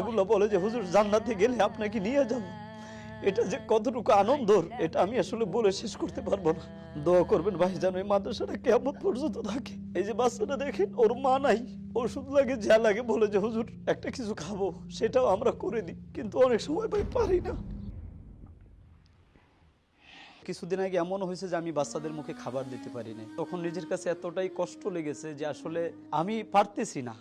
এগুলো বলে যে, হুজুর, জান্নাতে গেলে আপনাকে নিয়ে যাব। এটা যে কতটুকু আনন্দর, এটা আমি আসলে বলে শেষ করতে পারব না। দোয়া করবেন ভাই যেন এই মাদ্রাসাটা কেমন পর্যন্ত থাকে। এই যে বাচ্চাটা দেখেন, ওর মা নাই, ওষুধ লাগে, যা লাগে বলে যে, হুজুর, একটা কিছু খাব, সেটাও আমরা করে দিই। কিন্তু অনেক সময় ভাই পারি না। কিছুদিন আগে এমন হয়েছে যে, আমি বাচ্চাদের মুখে খাবার দিতে পারি না তখন নিজের কাছে এতটাই কষ্ট লেগেছে যে, আসলে আমি পারতেছি না।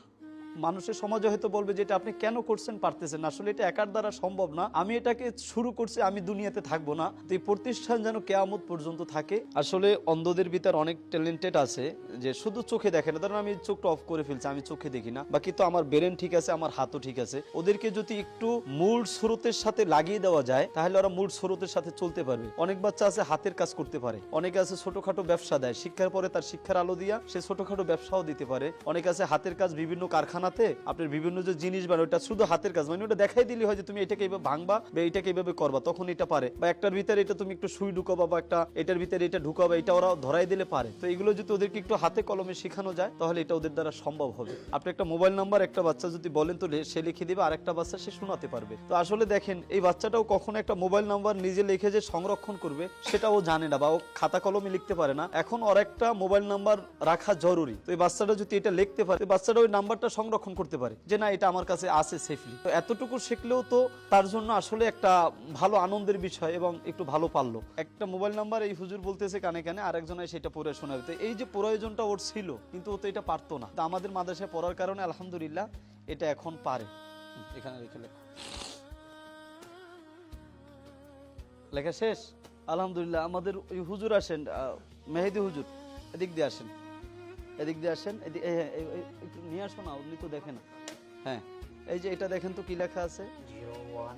মানুষের সমাজে হয়তো বলবে যে এটা আপনি কেন করছেন পারতেছেন আসলে এটা একার দ্বারা সম্ভব না। আমি এটাকে শুরু করছি, আমি দুনিয়াতে থাকব না। তো এই প্রতিষ্ঠান যেন কেয়ামত পর্যন্ত থাকে। আসলে অন্ধদের ভিতর অনেক ট্যালেন্টেড আছে যে শুধু চোখে দেখে না। ধরেন আমি চোখটা অফ করে ফেলছি, আমি চোখে দেখি না। বাকি তো আমার ব্রেন ঠিক আছে, আমার হাতও ঠিক আছে। ওদেরকে যদি একটু মূল স্রোতের সাথে লাগিয়ে দেওয়া যায়, তাহলে ওরা মূল স্রোতের সাথে চলতে পারবে। অনেক বাচ্চা আছে, হাতের কাজ করতে পারে। অনেকে আছে, ছোটখাটো ব্যবসা দেয়। শিক্ষার পরে তার শিক্ষার আলো দিয়া সে ছোটখাটো ব্যবসাও দিতে পারে। অনেক আছে, হাতের কাজ বিভিন্ন কারখানাতে আপনার বিভিন্ন যে জিনিস বানায়, ওটা শুধু হাতের কাজ মানে ওটা দেখাই দিলে হয় যে তুমি এটাকে এইভাবে ভাঙবা বা এটাকে এইভাবে করবা, তখন এটা পারে। বা একটার ভিতরে এটা তুমি একটু সুই ঢুকাবা বা একটা এটার ভিতরে এটা ঢুকাবা, এটা ওরা ধরাই দিলে পারে। তো এগুলো যদি ওদেরকে একটু হাতে কলমে শেখানো যায়, তাহলে এটা ওদের দ্বারা সম্ভব হবে। আপনি একটা মোবাইল নাম্বার, একটা বাচ্চা যদি বলেন, তো সে লিখে দিবে আর একটা বাচ্চা সে শোনাতে পারবে। তো আসলে দেখেন, এই বাচ্চাটাও কখনো একটা মোবাইল নাম্বার নিজে লিখে যে সংরক্ষণ করবে, সেটাও জানে না বা ও খাতা কলমে লিখতে পারে না। এখন ওর একটা মোবাইল নাম্বার রাখা জরুরি। তো এই বাচ্চাটা যদি এটা লিখতে পারে বাচ্চাটা ওই নাম্বারটা সংরক্ষণ করতে পারে। যে না, এটা আমার কাছে আছে সেফলি তো এতটুকু শিখলেও তো তার জন্য আসলে একটা ভালো আনন্দের বিষয় এবং একটু ভালো পারল। একটা মোবাইল নাম্বার এই হুজুর বলতেছে কানে কানে, আরেকজনে সেটা পড়ে শোনাবে। তো এই যে প্রয়োজনটা ওর ছিল, কিন্তু ও তো এটা পারতো না। তো আমাদের মাদ্রাসায় পড়ার কারণে আলহামদুলিল্লাহ এটা এখন পারে। এখানে রেখে লেখো। লেখা শেষ? আলহামদুলিল্লাহ, আমাদের হুজুর আসেন মেহেদি হুজুর, এদিক দিয়ে আসেন। এদিক দিয়ে আসেন একটু নিয়ে আসো না উনি তো দেখে না। হ্যাঁ এই যে এটা দেখেন তো কি লেখা আছে? ওয়ান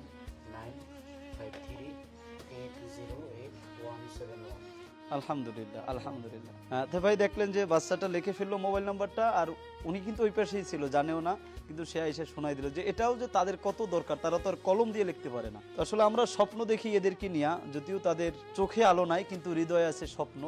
নাইন আলহামদুলিল্লাহ আলহামদুলিল্লাহ। হ্যাঁ, তো ভাই দেখলেন যে বাচ্চাটা লিখে ফেলল মোবাইল নাম্বারটা আর উনি কিন্তু ওই পাশেই ছিল জানেও না কিন্তু সে এসে শোনাই দিল যে এটাও যে তাদের কত দরকার তারা তো আর কলম দিয়ে লিখতে পারে না। তো আসলে আমরা স্বপ্ন দেখি এদেরকে নিয়ে যদিও তাদের চোখে আলো নাই কিন্তু হৃদয়ে আছে স্বপ্ন।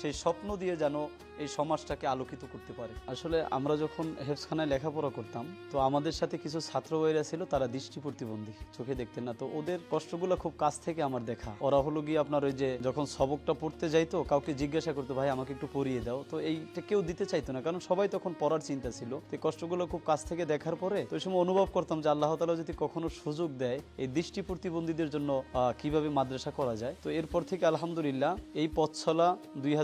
সেই স্বপ্ন দিয়ে যেন এই সমাজটাকে আলোকিত করতে পারে। আসলে আমরা যখন হেফসখানায় লেখাপড়া করতাম, তো আমাদের সাথে কিছু ছাত্র ভাইরা ছিল, তারা দৃষ্টি প্রতিবন্ধী, চোখে দেখতেন না। তো ওদের কষ্টগুলো খুব কাছ থেকে আমার দেখা। ওরা হলো গিয়ে আপনার ওই যে যখন সবকটা পড়তে যাইতো, কাউকে জিজ্ঞাসা করতো, ভাই, আমাকে একটু পড়িয়ে দাও। তো এইটা কেউ দিতে চাইতো না, কারণ সবাই তখন পড়ার চিন্তা ছিল। তো কষ্টগুলো খুব কাছ থেকে দেখার পরে, তো ওই সময় অনুভব করতাম যে আল্লাহ তালা যদি কখনো সুযোগ দেয়, এই দৃষ্টি প্রতিবন্ধীদের জন্য কীভাবে মাদ্রাসা করা যায়। তো এরপর থেকে আলহামদুলিল্লাহ, এই পথ চলা দুই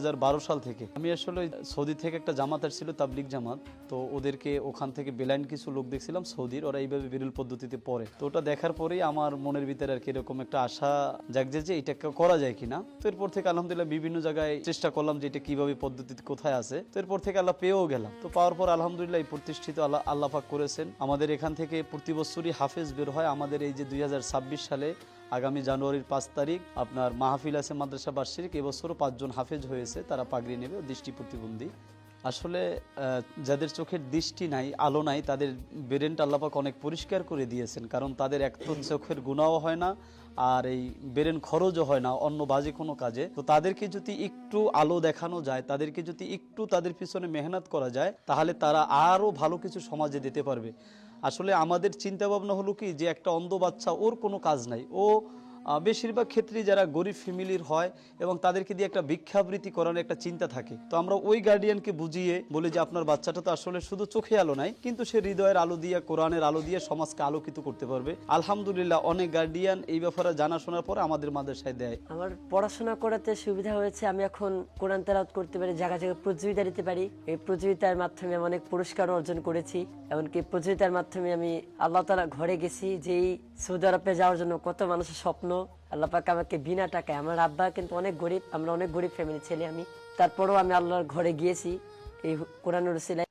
সাল থেকে আমি আসলে সৌদি থেকে একটা জামাত আসছিল তাবলিক জামাত। তো ওদেরকে ওখান থেকে বেলাইন কিছু লোক দেখছিলাম, সৌদির। ওরা এইভাবে বিরল পদ্ধতিতে পড়ে। তো ওটা দেখার পরেই আমার মনের ভিতরে আর কি এরকম একটা আশা জাগছে যে এটা করা যায় কিনা। তো এরপর থেকে আলহামদুলিল্লাহ বিভিন্ন জায়গায় চেষ্টা করলাম যে এটা কীভাবে পদ্ধতিতে কোথায় আছে। তো এরপর থেকে আল্লাহ পেয়েও গেলাম। তো পাওয়ার পর আলহামদুলিল্লাহ এই প্রতিষ্ঠিত আল্লাহ আল্লাহ পাক করেছেন। আমাদের এখান থেকে প্রতি বছরই হাফেজ বের হয়। আমাদের এই যে দুই হাজার ছাব্বিশ সালে আগামী জানুয়ারির পাঁচ তারিখ আপনার মাহফিল আছে মাদ্রাসা বার্ষিক, এবছরও পাঁচজন হাফেজ হয়েছে, তারা পাগড়ি নেবে, দৃষ্টি প্রতিবন্ধী। আসলে যাদের চোখের দৃষ্টি নাই, আলো নাই, তাদের ব্রেনটা আল্লাপাক অনেক পরিষ্কার করে দিয়েছেন, কারণ তাদের এক তো চোখের গুণাও হয় না, আর এই ব্রেন খরচও হয় না, অন্য বাজে কোনো কাজে। তো তাদেরকে যদি একটু আলো দেখানো যায়, তাদেরকে যদি একটু তাদের পিছনে মেহনত করা যায়, তাহলে তারা আরও ভালো কিছু সমাজে দিতে পারবে। আসলে আমাদের চিন্তা ভাবনা হলো কি যে একটা অন্ধ বাচ্চা ওর কোনো কাজ নাই। ও বেশিরভাগ ক্ষেত্রেই যারা গরিব ফ্যামিলির হয় এবং তাদেরকে দিয়ে একটা ভিক্ষাবৃত্তি করানোর একটা চিন্তা থাকে। তো আমরা ওই গার্ডিয়ানকে বুঝিয়ে বলি যে আপনার বাচ্চাটা তো আসলে শুধু চোখে আলো নাই, কিন্তু সে হৃদয়ের আলো দিয়ে, কোরআনের আলো দিয়ে সমাজকে আলোকিত করতে পারবে। আলহামদুলিল্লাহ, অনেক গার্ডিয়ান এই ব্যাপারে জানা শোনার পরে আমাদের মাদ্রাসায় দেয়। আমার পড়াশোনা করাতে সুবিধা হয়েছে, আমি এখন কোরআন তেলাওয়াত করতে পারি জায়গা জায়গায় প্রতিযোগিতা দিতে পারি। এই প্রতিযোগিতার মাধ্যমে আমি অনেক পুরস্কার অর্জন করেছি, এমনকি প্রতিযোগিতার মাধ্যমে আমি আল্লাহ তালা ঘরে গেছি, যেই সৌদি আরবে যাওয়ার জন্য কত মানুষের স্বপ্ন আল্লাহ পাক আমাকে বিনা টাকায়, আমার আব্বা কিন্তু অনেক গরিব, আমরা অনেক গরিব ফ্যামিলি ছেলে আমি। তারপরেও আমি আল্লাহর ঘরে গিয়েছি, এই কোরআনুর সিলাই